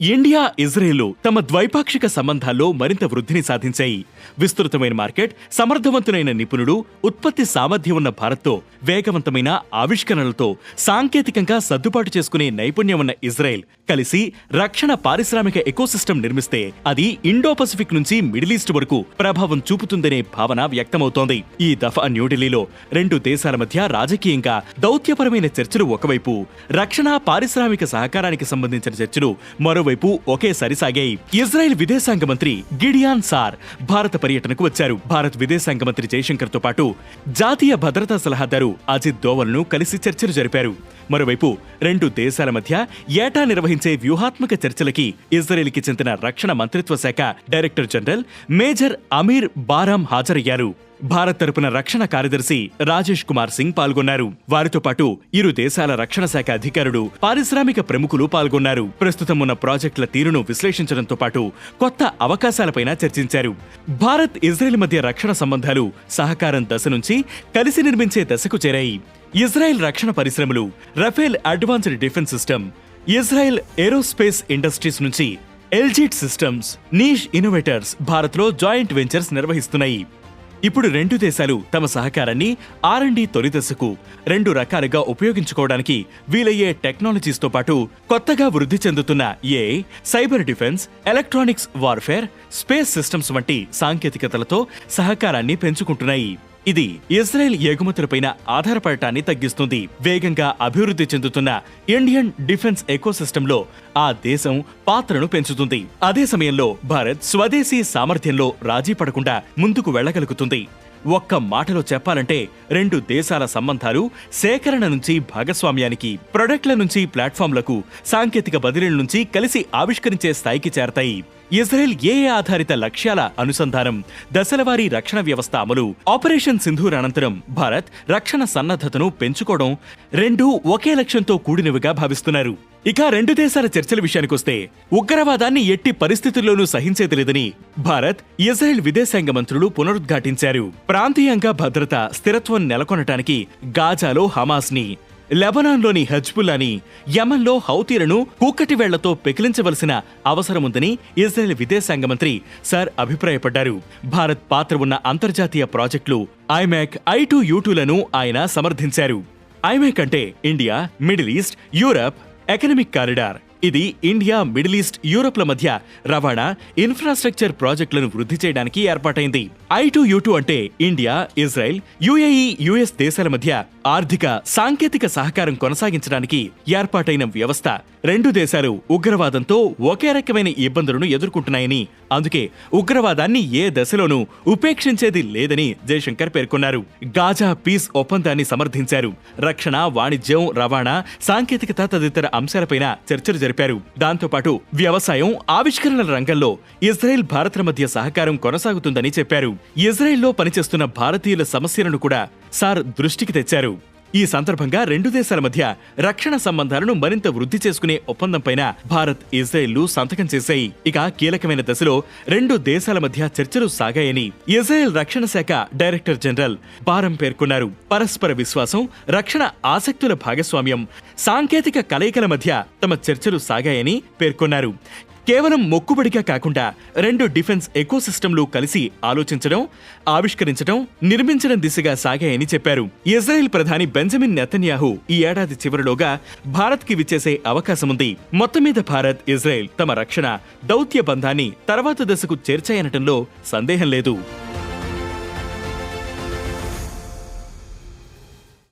India Israel తమ ద్వైపాక్షిక సంబంధాల్లో మరింత వృద్ధిని సాధించాయి. విస్తృతమైన మార్కెట్ సమర్థవంతులైన నిపుణుడు ఉత్పత్తి సామర్థ్యం ఉన్న భారత్తో వేగవంతమైన ఆవిష్కరణలతో సాంకేతికంగా సర్దుబాటు చేసుకునే నైపుణ్యం ఉన్న ఇజ్రాయెల్ కలిసి రక్షణ పారిశ్రామిక ఎకోసిస్టమ్ నిర్మిస్తే అది ఇండో పసిఫిక్ నుంచి మిడిల్ ఈస్ట్ వరకు ప్రభావం చూపుతుందనే భావన వ్యక్తమవుతోంది. ఈ దఫా న్యూఢిల్లీలో రెండు దేశాల మధ్య రాజకీయంగా దౌత్యపరమైన చర్చలు ఒకవైపు రక్షణ పారిశ్రామిక సహకారానికి సంబంధించిన చర్చలు మరోవైపు వైపు ఒకేసారి సాగాయి. ఇజ్రాయెల్ విదేశాంగ మంత్రి గిడియాన్ సార్ భారత పర్యటనకు వచ్చారు. భారత్ విదేశాంగ మంత్రి జయశంకర్తో పాటు జాతీయ భద్రతా సలహాదారు అజిత్ దోవల్ను కలిసి చర్చలు జరిపారు. మరోవైపు రెండు దేశాల మధ్య ఏటా నిర్వహించే వ్యూహాత్మక చర్చలకి ఇజ్రాయెల్కి చెందిన రక్షణ మంత్రిత్వ శాఖ director general major Amir Baram హాజరయ్యారు. భారత్ తరపున రక్షణ కార్యదర్శి రాజేష్ కుమార్ సింగ్ పాల్గొన్నారు. వారితో పాటు ఇరు దేశాల రక్షణ శాఖ అధికారులు పారిశ్రామిక ప్రముఖులు పాల్గొన్నారు. ప్రస్తుతం ఉన్న ప్రాజెక్టుల తీరును విశ్లేషించడంతో పాటు కొత్త అవకాశాలపైన చర్చించారు. భారత్ ఇజ్రాయెల్ మధ్య రక్షణ సంబంధాలు సహకారం దశ నుంచి కలిసి నిర్మించే దశకు చేరాయి. ఇజ్రాయెల్ రక్షణ పరిశ్రమలు Rafael advanced defence system Israel aerospace industries నుంచి ఎల్జీట్ సిస్టమ్స్ నీష్ ఇన్నోవేటర్స్ భారత్లో జాయింట్ వెంచర్స్ నిర్వహిస్తున్నాయి. ఇప్పుడు రెండు దేశాలు తమ సహకారాన్ని ఆర్ అండ్ తొలి దశకు రెండు రకాలుగా ఉపయోగించుకోవడానికి వీలయ్యే టెక్నాలజీస్తో పాటు కొత్తగా వృద్ధి చెందుతున్న A cyber defence electronics warfare space systems వంటి సాంకేతికతలతో సహకారాన్ని పెంచుకుంటున్నాయి. ఇది ఇజ్రాయెల్ ఎగుమతులపైన ఆధారపడటాన్ని తగ్గిస్తుంది. వేగంగా అభివృద్ధి చెందుతున్న ఇండియన్ డిఫెన్స్ ఎకోసిస్టంలో ఆ దేశం పాత్రను పెంచుతుంది. అదే సమయంలో భారత్ స్వదేశీ సామర్థ్యంలో రాజీ పడకుండా ముందుకు వెళ్ళగలుగుతుంది. ఒక్క మాటలో చెప్పాలంటే రెండు దేశాల సంబంధాలు సేకరణ నుంచి భాగస్వామ్యానికి ప్రొడక్ట్ల నుంచి ప్లాట్ఫామ్లకు సాంకేతిక బదిలీల నుంచి కలిసి ఆవిష్కరించే స్థాయికి చేరతాయి. ఇజ్రాయెల్ ఏఏ ఆధారిత లక్ష్యాల అనుసంధానం దశలవారీ రక్షణ వ్యవస్థ అమలు ఆపరేషన్ సింధూర్ అనంతరం భారత్ రక్షణ సన్నద్ధతను పెంచుకోవడం రెండూ ఒకే లక్ష్యంతో కూడినవిగా భావిస్తున్నారు. ఇక రెండు దేశాల చర్చల విషయానికొస్తే ఉగ్రవాదాన్ని ఎట్టి పరిస్థితుల్లోనూ సహించేది లేదని భారత్ ఇజ్రాయెల్ విదేశాంగ మంత్రులు పునరుద్ఘాటించారు. ప్రాంతీయంగా భద్రత స్థిరత్వం నెలకొనటానికి గాజాలో హమాస్ని లెబనాన్లోని హజ్బుల్లాని యమన్లో హౌతీలను కూకటి వేళ్ళతో పెకిలించవలసిన అవసరముందని ఇజ్రాయెల్ విదేశాంగ మంత్రి సర్ అభిప్రాయపడ్డారు. భారత్ పాత్ర ఉన్న అంతర్జాతీయ ప్రాజెక్టులు ఐమాక్ ఐ టూ యూటూలను ఆయన సమర్థించారు. ఐమాక్ అంటే India Middle East Europe economic corridor. ఇది ఇండియా మిడిల్ ఈస్ట్ యూరోప్ల మధ్య రవాణా ఇన్ఫ్రాస్ట్రక్చర్ ప్రాజెక్టులను వృద్ధి చేయడానికి ఏర్పాటైంది. ఐ టు యూ అంటే ఇండియా ఇజ్రాయెల్ యుఏఈ యుఎస్ దేశాల మధ్య ఆర్థిక సాంకేతిక సహకారం కొనసాగించడానికి ఏర్పాటైన వ్యవస్థ. రెండు దేశాలు ఉగ్రవాదంతో ఒకే రకమైన ఇబ్బందులను ఎదుర్కొంటున్నాయని అందుకే ఉగ్రవాదాన్ని ఏ దశలోనూ ఉపేక్షించేది లేదని జయశంకర్ పేర్కొన్నారు. గాజా పీస్ ఒప్పందాన్ని సమర్థించారు. రక్షణ వాణిజ్యం రవాణా సాంకేతికత తదితర అంశాలపైన చర్చలు జరిపారు. దాంతోపాటు వ్యవసాయం ఆవిష్కరణల రంగంలో ఇజ్రాయెల్ భారత్ల మధ్య సహకారం కొనసాగుతుందని చెప్పారు. ఇజ్రాయెల్లో పనిచేస్తున్న భారతీయుల సమస్యలను కూడా సార్ దృష్టికి తెచ్చారు. ఈ సందర్భంగా రెండు దేశాల మధ్య రక్షణ సంబంధాలను మరింత వృద్ధి చేసుకునే ఒప్పందంపైన భారత్ ఇజ్రాయెల్లు సంతకం చేశాయి. ఇక కీలకమైన దశలో రెండు దేశాల మధ్య చర్చలు సాగాయని ఇజ్రాయెల్ రక్షణ శాఖ డైరెక్టర్ జనరల్ బారం పేర్కొన్నారు. పరస్పర విశ్వాసం రక్షణ ఆసక్తుల భాగస్వామ్యం సాంకేతిక కలయికల మధ్య తమ చర్చలు సాగాయని పేర్కొన్నారు. కేవలం మొక్కుబడిగా కాకుండా రెండు డిఫెన్స్ ఎకోసిస్టంలు కలిసి ఆలోచించడం ఆవిష్కరించడం నిర్మించడం దిశగా సాగాయని చెప్పారు. ఇజ్రాయెల్ ప్రధాని బెంజమిన్ నెతన్యాహు ఈ ఏడాది చివరిలోగా భారత్కి విచ్చేసే అవకాశముంది. మొత్తం మీద భారత్ ఇజ్రాయెల్ తమ రక్షణ దౌత్య బంధాన్ని తర్వాత దశకు చేర్చాయనటంలో సందేహం లేదు.